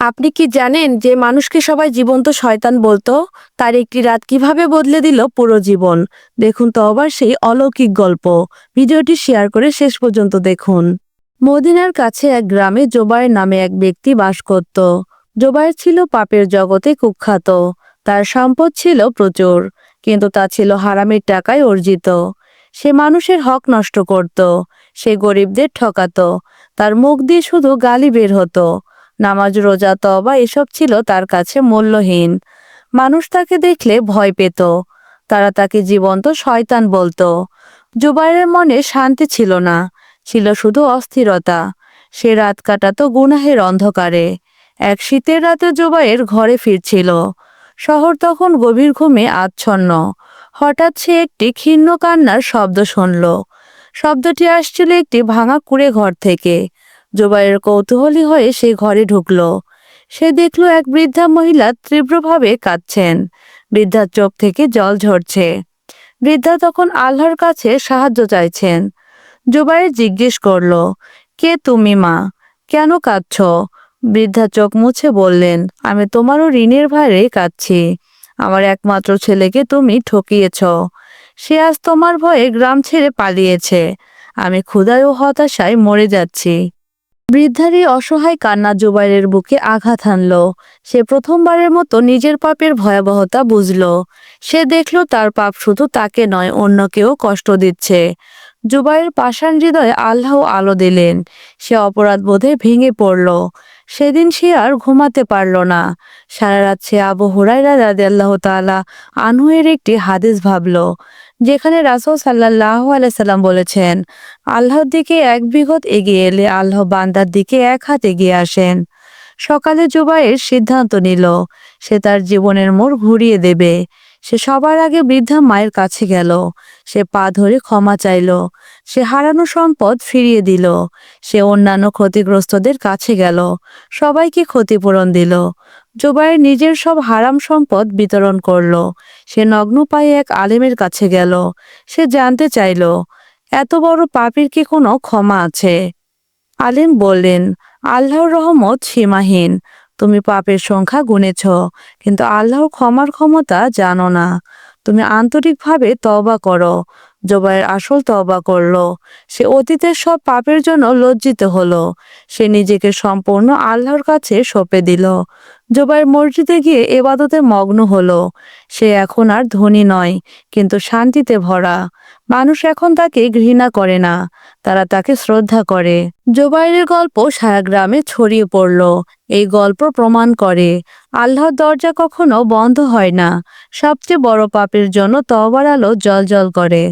আপনি কি জানেন যে মানুষকে সবাই জীবন্ত শয়তান বলতো? তার একটি রাত কীভাবে বদলে দিল পুরো জীবন? দেখুন তো আবার সেই অলৌকিক গল্প। ভিডিওটি শেয়ার করে শেষ পর্যন্ত দেখুন। মদিনার কাছে এক গ্রামে জোবায়ের নামে এক ব্যক্তি বাস করত। জোবায়ের ছিল পাপের জগতে কুখ্যাত। তার সম্পদ ছিল প্রচুর, কিন্তু তা ছিল হারামের টাকায় অর্জিত। সে মানুষের হক নষ্ট করত, সে গরিবদের ঠকাতো। তার মুখ দিয়ে শুধু গালি বের হতো। নামাজ, রোজা তবা এসব ছিল তার কাছে মূল্যহীন। মানুষ তাকে দেখলে ভয় পেত। তারা তাকে জীবন্ত শয়তান বলতো। জুবাইরের মনে শান্তি ছিল না, ছিল শুধু অস্থিরতা। সে রাত কাটাতো গুনাহের অন্ধকারে। এক শীতের রাতে জুবাইয়ের ঘরে ফিরছিল। শহর তখন গভীর ঘুমে আচ্ছন্ন। হঠাৎ সে একটি ক্ষীণ কান্নার শব্দ শুনল। শব্দটি আসছিল একটি ভাঙা কুড়ে ঘর থেকে। জোবাইয়ের কৌতূহলী হয়ে সে ঘরে ঢুকল। সে দেখল এক বৃদ্ধা মহিলা তীব্রভাবে কাঁদছেন। বৃদ্ধার চোখ থেকে জল ঝরছে। বৃদ্ধা তখন আল্লাহর কাছে সাহায্য চাইছেন। জোবাইর জিজ্ঞেস করল, কে তুমি মা? কেন কাঁদছ? বৃদ্ধা চোখ মুছে বললেন, আমি তোমারও ঋণের ভারে কাঁদছি। আমার একমাত্র ছেলেকে তুমি ঠকিয়েছ। সে আজ তোমার ভয়ে গ্রাম ছেড়ে পালিয়েছে। আমি ক্ষুধায় ও হতাশায় মরে যাচ্ছি। বৃদ্ধার এই অসহায় কান্না জুবাইরের বুকে আঘাত হানল। সে প্রথমবারের মতো নিজের পাপের ভয়াবহতা বুঝল। সে দেখল তার পাপ শুধু তাকে নয়, অন্যকেও কষ্ট দিচ্ছে। জুবাইয়ের পাষাণ হৃদয়ে আল্লাহ আলো দিলেন। সে অপরাধ বোধে ভেঙে পড়ল। সেদিন সে আর ঘুমাতে পারল না। সারা রাত সে আবু হুরাইরা রাদে আল্লাহ তালা আনহুয়ের একটি হাদিস ভাবল। যেখানে রাসুল সাল্লাহ আলাইসাল্লাম বলেছেন, আল্লাহর দিকে এক বিঘত এগিয়ে এলে আল্লাহ বান্দার দিকে এক হাত এগিয়ে আসেন। সকালে জুবাইয়ের সিদ্ধান্ত নিল, সে তার জীবনের মোড় ঘুরিয়ে দেবে। সে সবার আগে বৃদ্ধা মায়ের কাছে গেল। সে পা ধরে ক্ষমা চাইল। সে হারানো সম্পদ ফিরিয়ে দিল। সে অন্যান্য ক্ষতিগ্রস্তদের কাছে গেল। সবাইকে ক্ষতিপূরণ দিল। জোবাইয়ের নিজের সব হারাম সম্পদ বিতরণ করল। সে নগ্ন পায়ে এক আলেমের কাছে গেল। সে জানতে চাইল, এত বড় পাপীর কি কোনো ক্ষমা আছে? আলেম বললেন, আল্লাহর রহমত সীমাহীন। তুমি পাপের সংখ্যা গুনেছ, কিন্তু আল্লাহর ক্ষমার ক্ষমতা জানো না। তুমি আন্তরিকভাবে তওবা করো, জোবাইয়ের আসল তওবা করল। সে অতীতের সব পাপের জন্য লজ্জিত হলো। সে নিজেকে সম্পূর্ণ আল্লাহর কাছে সঁপে দিল। জোবাইয়ের মসজিদে গিয়ে এবাদতে মগ্ন হলো। সে এখন আর ধনী নয়, কিন্তু শান্তিতে ভরা। মানুষ এখন তাকে ঘৃণা করে না, তারা তাকে শ্রদ্ধা করে। জোবাইরের গল্প সারা গ্রামে ছড়িয়ে পড়ল। এই গল্প প্রমাণ করে, আল্লাহর দরজা কখনো বন্ধ হয় না। সবচেয়ে বড় পাপের জন্য তওবার আলো জল জল করে।